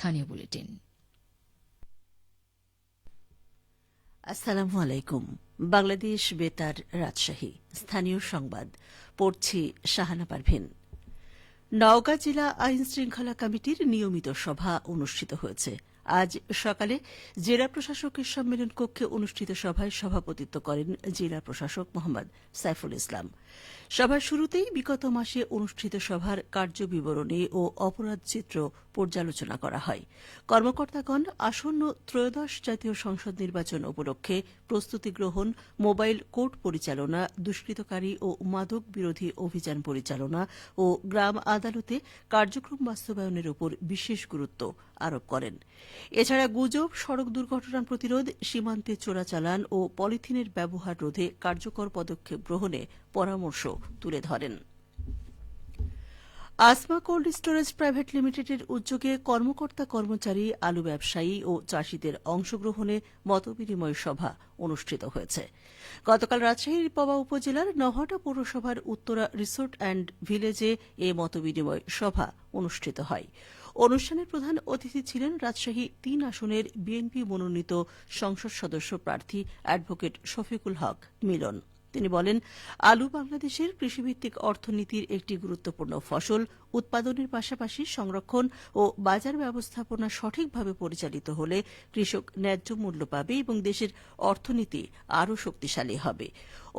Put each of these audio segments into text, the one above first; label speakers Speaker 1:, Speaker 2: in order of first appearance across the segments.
Speaker 1: স্থানীয় বুলেটিন।
Speaker 2: আসসালামু আলাইকুম। বাংলাদেশ বেতার রাজশাহী। স্থানীয় সংবাদ। পড়ছি শাহানা পারভিন নওগাঁ জেলা আইন শৃঙ্খলা কমিটির নিয়মিত সভা অনুষ্ঠিত হয়েছে। আজ সকালে জেলা প্রশাসকের সম্মেলন কক্ষে অনুষ্ঠিত সভায় সভাপতিত্ব করেন জেলা প্রশাসক মোহাম্মদ সাইফুল ইসলাম। সভার শুরুতেই বিগত মাসে অনুষ্ঠিত সভার কার্য কার্যবিবরণী ও অপরাধ চিত্র পর্যালোচনা করা হয়। কর্মকর্তাগণ আসন্ন ত্রয়োদশ জাতীয় সংসদ নির্বাচন উপলক্ষে প্রস্তুতি গ্রহণ, মোবাইল কোর্ট পরিচালনা, দুষ্কৃতকারী ও মাদক বিরোধী অভিযান পরিচালনা ও গ্রাম আদালতে কার্যক্রম বাস্তবায়নের উপর বিশেষ গুরুত্ব আরোপ করেন। এছাড়া গুজব, সড়ক দুর্ঘটনা প্রতিরোধ, সীমান্তে চোরাচালান ও পলিথিনের ব্যবহার রোধে কার্যকর পদক্ষেপ গ্রহণে পরামর্শ তুলে ধরেন। আসমা কোল্ড স্টোরেজ প্রাইভেট লিমিটেডের উদ্যোগে কর্মকর্তা কর্মচারী, আলু ব্যবসায়ী ও চাষীদের অংশগ্রহণে মতবিনিময় সভা অনুষ্ঠিত হয়েছে। গতকাল রাজশাহীর পবা উপজেলার নহাটা পৌরসভার উত্তরা রিসোর্ট অ্যান্ড ভিলেজে এ মতবিনিময় সভা অনুষ্ঠিত হয়। অনুষ্ঠানের প্রধান অতিথি ছিলেন রাজশাহী তিন আসনের বিএনপি মনোনীত সংসদ সদস্য প্রার্থী অ্যাডভোকেট শফিকুল হক মিলন। তিনি বলেন, আলু বাংলাদেশের কৃষিভিত্তিক অর্থনীতির একটি গুরুত্বপূর্ণ ফসল, উৎপাদনের পাশাপাশি সংরক্ষণ ও বাজার ব্যবস্থাপনা সঠিকভাবে পরিচালিত হলে কৃষক ন্যায্য মূল্য পাবে এবং দেশের অর্থনীতি আরও শক্তিশালী হবে।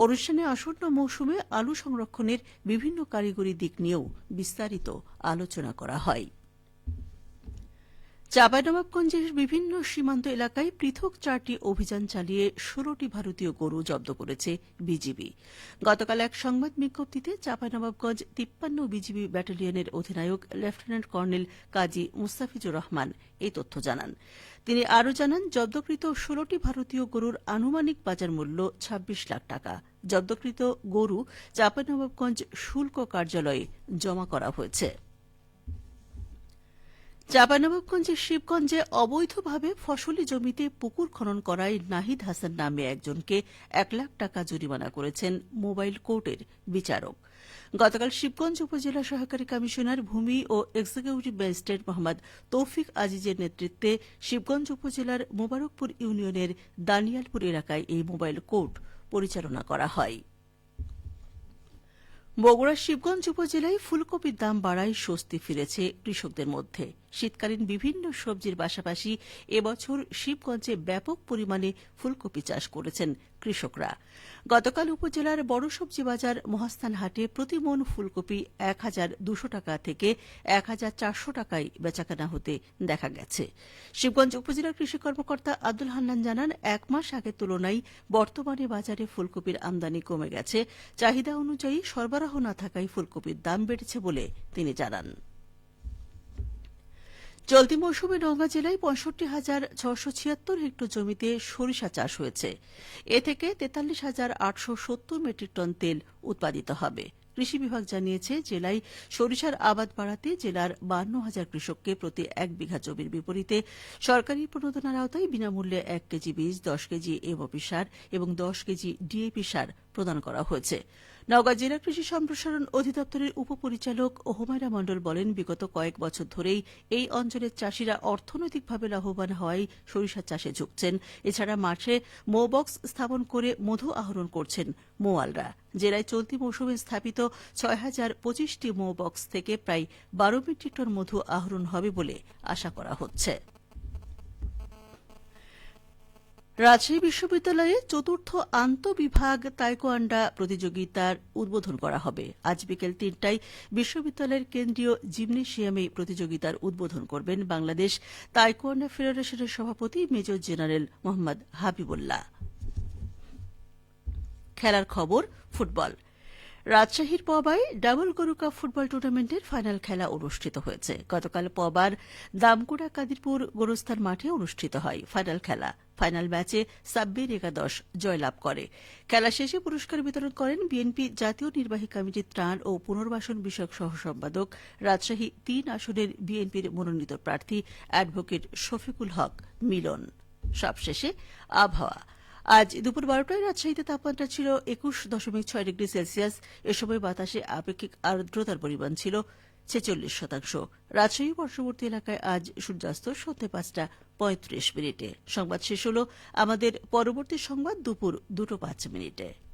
Speaker 2: অনুষ্ঠানে আসন্ন মৌসুমে আলু সংরক্ষণের বিভিন্ন কারিগরি দিক নিয়েও বিস্তারিত আলোচনা করা হয়। চাঁপাইনবাবগঞ্জের বিভিন্ন সীমান্ত এলাকায় পৃথক চারটি অভিযান চালিয়ে ষোলোটি ভারতীয় গরু জব্দ করেছে বিজিবি। গতকাল এক সংবাদ বিজ্ঞপ্তিতে চাঁপাইনবাবগঞ্জ তিপ্পান্ন বিজিবি ব্যাটালিয়নের অধিনায়ক লেফটেন্যান্ট কর্নেল কাজী মুস্তাফিজুর রহমান এই তথ্য জানান। তিনি আরও জানান, জব্দকৃত ষোলোটি ভারতীয় গরুর আনুমানিক বাজার মূল্য ২৬ লাখ টাকা। জব্দকৃত গরু চাঁপাইনবাবগঞ্জ শুল্ক কার্যালয়ে জমা করা হয়েছে। চাঁপানবাবগঞ্জের শিবগঞ্জে অবৈধভাবে ফসলি জমিতে পুকুর খনন করায় নাহিদ হাসান নামে একজনকে এক লাখ টাকা জরিমানা করেছেন মোবাইল কোর্টের বিচারক। গতকাল শিবগঞ্জ উপজেলা সহকারী কমিশনার ভূমি ও এক্সিকিউটিভ ম্যাজিস্ট্রেট মোহাম্মদ তৌফিক আজিজের নেতৃত্বে শিবগঞ্জ উপজেলার মোবারকপুর ইউনিয়নের দানিয়ালপুর এলাকায় এই মোবাইল কোর্ট পরিচালনা করা হয়। বগুড়ার শিবগঞ্জ উপজেলায় ফুলকপির দাম বাড়ায় স্বস্তি ফিরেছে কৃষকদের মধ্যে। শীতকালীন বিভিন্ন সবজির পাশাপাশি এবছর শিবগঞ্জে ব্যাপক পরিমাণে ফুলকপি চাষ করেছেন কৃষকরা। গতকাল উপজেলার বড় সবজি বাজার মহাস্থান হাটে প্রতি মন ফুলকপি এক হাজার দুশো টাকা থেকে এক হাজার চারশো টাকায় বেচাকেনা হতে দেখা গেছে। শিবগঞ্জ উপজেলার কৃষি কর্মকর্তা আব্দুল হান্নান জানান, এক মাস আগের তুলনায় বর্তমানে বাজারে ফুলকপির আমদানি কমে গেছে। চাহিদা অনুযায়ী সরবরাহ না থাকায় ফুলকপির দাম বেড়েছে বলে তিনি জানান। চলতি মৌসুমে নওগাঁ জেলায় পঁয়ষট্টি হাজার ছশো ছিয়াত্তর হেক্টর জমিতে সরিষা চাষ হয়েছে। এ থেকে তেতাল্লিশ হাজার আটশো সত্তর মেট্রিক টন তেল উৎপাদিত হবে। কৃষি বিভাগ জানিয়েছে, জেলায় সরিষার আবাদ বাড়াতে জেলার বান্ন হাজার কৃষককে প্রতি এক বিঘা জমির বিপরীতে সরকারি প্রণোদনার আওতায় বিনামূল্যে এক কেজি বীজ, দশ কেজি এমওপি সার এবং দশ কেজি ডিএপি সার প্রদান করা হয়েছে। নওগাঁ জেলা কৃষি সম্প্রসারণ অধিদপ্তরের উপপরিচালক হোমায়রা মণ্ডল বলেন, বিগত কয়েক বছর ধরেই এই অঞ্চলের চাষিরা অর্থনৈতিকভাবে লাভবান হওয়ায় সরিষা চাষে ঝুঁকছেন। এছাড়া মাঠে মো বক্স স্থাপন করে মধু আহরণ করছেন মোয়ালরা। জেলায় চলতি মৌসুমে স্থাপিত ছয় হাজার পঁচিশটি মো বক্স থেকে প্রায় বারো মেট্রিক টন মধু আহরণ হবে বলে আশা করা হচ্ছে। রাজশাহী বিশ্ববিদ্যালয়ে চতুর্থ আন্তঃবিভাগ তাইকোয়ান্ডা প্রতিযোগিতার উদ্বোধন করা হবে। আজ বিকেল তিনটায় বিশ্ববিদ্যালয়ের কেন্দ্রীয় জিমনেশিয়ামে প্রতিযোগিতার উদ্বোধন করবেন বাংলাদেশ তাইকোয়ান্ডা ফেডারেশনের সভাপতি মেজর জেনারেল মোহাম্মদ হাবিবুল্লাহ। খেলার খবর, ফুটবল। রাজশাহীর পবায় ডাবল গরু কাপ ফুটবল টুর্নামেন্টের ফাইনাল খেলা অনুষ্ঠিত হয়েছে। গতকাল পবার দামকুড়া কাদিরপুর গোরস্থান মাঠে অনুষ্ঠিত হয় ফাইনাল খেলা। ফাইনাল ম্যাচে সাব্বির একাদশ জয়লাভ করে। খেলা শেষে পুরস্কার বিতরণ করেন বিএনপি জাতীয় নির্বাহী কমিটির ত্রাণ ও পুনর্বাসন বিষয়ক সহ সম্পাদক রাজশাহী তিন আসনের বিএনপির মনোনীত প্রার্থী অ্যাডভোকেট শফিকুল হক মিলন। সবশেষে আবহাওয়া। আজ দুপুর বারোটায় রাজশাহীতে তাপমাত্রা ছিল একুশ দশমিক ছয় ডিগ্রি সেলসিয়াস। এ সময় বাতাসে আপেক্ষিক আর্দ্রতার পরিমাণ ছিল ছেচল্লিশ শতাংশ। রাজশাহী বর্ষবর্তী এলাকায় আজ সূর্যাস্ত সন্ধে পাঁচটা পঁয়ত্রিশ মিনিটে। সংবাদ শেষ হল আমাদের পরবর্তী সংবাদ দুপুর দুটো পাঁচ মিনিটে।